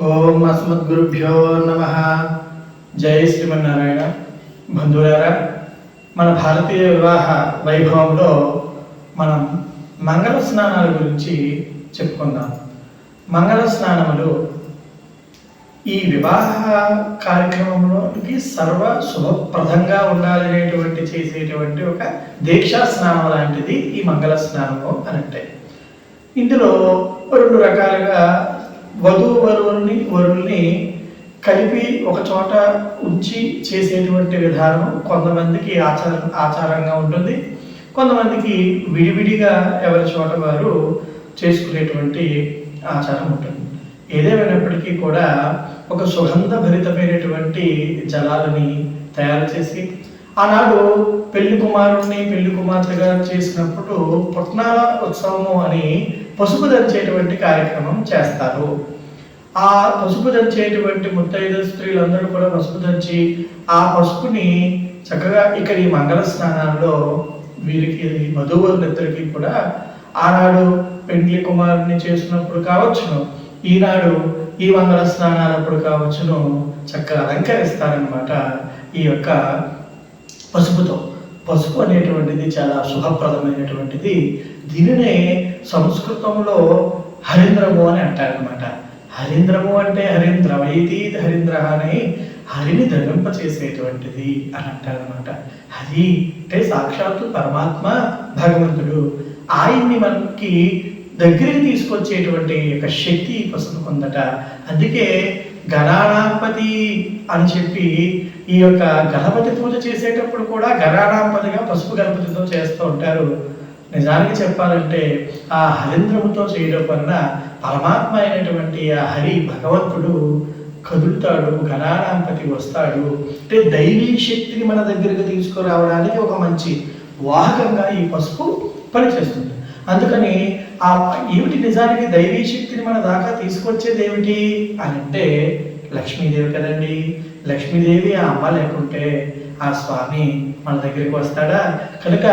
ఓం అస్మద్గురుభ్యో నమ. జై శ్రీమన్నారాయణ. బంధువులారా మన భారతీయ వివాహ వైభవంలో మనం మంగళ స్నానాల గురించి చెప్పుకుందాం. మంగళ స్నానములు ఈ వివాహ కార్యక్రమంలోకి సర్వ శుభప్రదంగా ఉండాలనేటువంటి చేసేటువంటి ఒక దీక్షా స్నానం లాంటిది ఈ మంగళ స్నానము అని అంటే. ఇందులో రెండు రకాలుగా వధువు వరువుల్ని వరుల్ని కలిపి ఒక చోట ఉంచి చేసేటువంటి విధానం కొంతమందికి ఆచారం ఆచారంగా ఉంటుంది. కొంతమందికి విడివిడిగా ఎవరి చోట వారు చేసుకునేటువంటి ఆచారం ఉంటుంది. ఏదేమైనప్పటికీ కూడా ఒక సుగంధ భరితమైనటువంటి జలాలని తయారు చేసి ఆనాడు పెళ్ళి కుమారుడిని పెళ్ళి కుమార్తెగా చేసినప్పుడు పుట్నాల ఉత్సవము అని పసుపు దంచేటువంటి కార్యక్రమం చేస్తారు. ఆ పసుపు దంచేటువంటి ముత్తైదు స్త్రీలందరూ కూడా పసుపు దంచి ఆ పసుపుని చక్కగా ఇక్కడ ఈ మంగళ స్నానాల్లో వీరికి వధువులిద్దరికీ కూడా ఆనాడు పెండ్లి కుమారుని చేసినప్పుడు కావచ్చును. ఈనాడు ఈ మంగళ స్నానాలప్పుడు కావచ్చును. చక్కగా అలంకరిస్తారనమాట ఈ యొక్క పసుపుతో. పసుపు అనేటువంటిది చాలా శుభప్రదమైనటువంటిది. దీనినే సంస్కృతంలో హరీంద్రము అని అంటారనమాట హరీంద్రము అంటే హరీంద్రమైతి హరీంద్ర అని హరిని ధరింపచేసేటువంటిది అని అంటారనమాట హరి అంటే సాక్షాత్తు పరమాత్మ భగవంతుడు. ఆయన్ని మనకి దగ్గరికి తీసుకొచ్చేటువంటి యొక్క శక్తి పసుపు కొందట. అందుకే గణపతి అని చెప్పి ఈ యొక్క గణపతి పూజ చేసేటప్పుడు కూడా గణానాంపతిగా పసుపు గణపతితో చేస్తూ ఉంటారు. నిజానికి చెప్పాలంటే ఆ హరింద్రముతో చేయడం వలన పరమాత్మ అయినటువంటి ఆ హరి భగవంతుడు కదులుతాడు గణానాంపతి వస్తాడు. అంటే దైవీ శక్తిని మన దగ్గరికి తీసుకురావడానికి ఒక మంచి వాహకంగా ఈ పసుపు పనిచేస్తుంది. అందుకని ఆ ఏమిటి నిజానికి దైవీ శక్తిని మన దాకా తీసుకొచ్చేది ఏమిటి అని అంటే లక్ష్మీదేవి కదండి? లక్ష్మీదేవి ఆ అమ్మ లేకుంటే ఆ స్వామి మన దగ్గరికి వస్తాడా? కనుక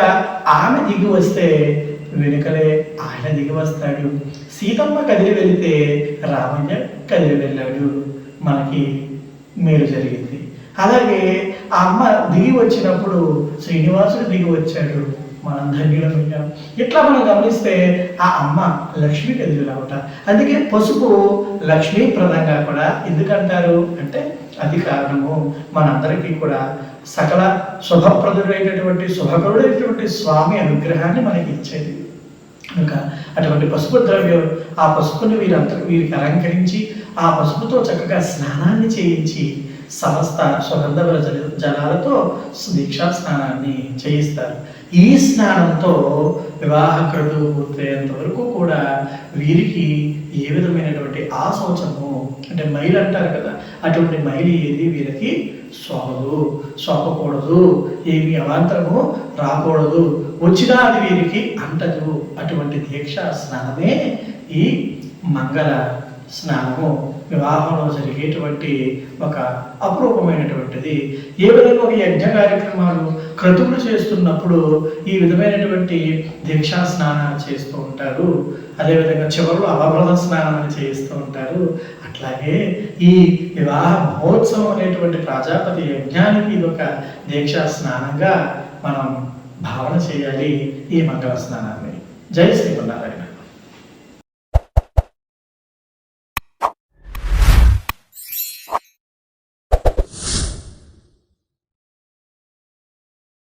ఆమె దిగి వస్తే వెనుకలే ఆయన దిగి వస్తాడు. సీతమ్మ కదిలి వెళితే రామయ్య కదిలి వెళ్ళాడు. మనకి మేలు జరిగింది. అలాగే ఆ అమ్మ దిగి వచ్చినప్పుడు శ్రీనివాసుడు దిగి వచ్చాడు. మనం ధన్యులమయ్యాం ఇట్లా మనం గమనిస్తే ఆ అమ్మ లక్ష్మి కదిలి అందుకే పసుపు లక్ష్మీప్రదంగా కూడా ఎందుకంటారు అంటే అది కారణము మనందరికీ కూడా సకల శుభప్రదుడైనటువంటి శుభకరుడైనటువంటి స్వామి అనుగ్రహాన్ని మనకి ఇచ్చేది. కనుక అటువంటి పసుపు ద్రవ్యం ఆ పసుపుని వీరందరూ వీరికి అలంకరించి ఆ పసుపుతో చక్కగా స్నానాన్ని చేయించి సమస్త సుగంధవర జలాలతో దీక్షా స్నానాన్ని చేయిస్తారు. ఈ స్నానంతో వివాహ క్రతువు పూర్తయ్యేంత వరకు కూడా వీరికి ఏ విధమైనటువంటి ఆ అంటే మైలు అంటారు కదా అటువంటి మైలు ఏది వీరికి సోకదు సోకకూడదు ఏమి అవాంతరము రాకూడదు. వచ్చినా అది వీరికి అంటదు. అటువంటి దీక్ష స్నానమే ఈ మంగళ స్నానము వివాహంలో జరిగేటువంటి ఒక అపురూపమైనటువంటిది. ఏ విధంగా ఒక యజ్ఞ కార్యక్రమాలు క్రతువులు చేస్తున్నప్పుడు ఈ విధమైనటువంటి దీక్షా స్నానాలు చేస్తూ ఉంటారు? అదేవిధంగా చివరిలో అవభ్రద స్నానం చేయిస్తూ చేస్తూ ఉంటారు. అట్లాగే ఈ వివాహ మహోత్సవం అనేటువంటి ప్రజాపతి యజ్ఞానికి ఇది ఒక దీక్షా స్నానంగా మనం భావన చేయాలి ఈ మంగళ స్నానాన్ని. జై శ్రీమన్నారాయణ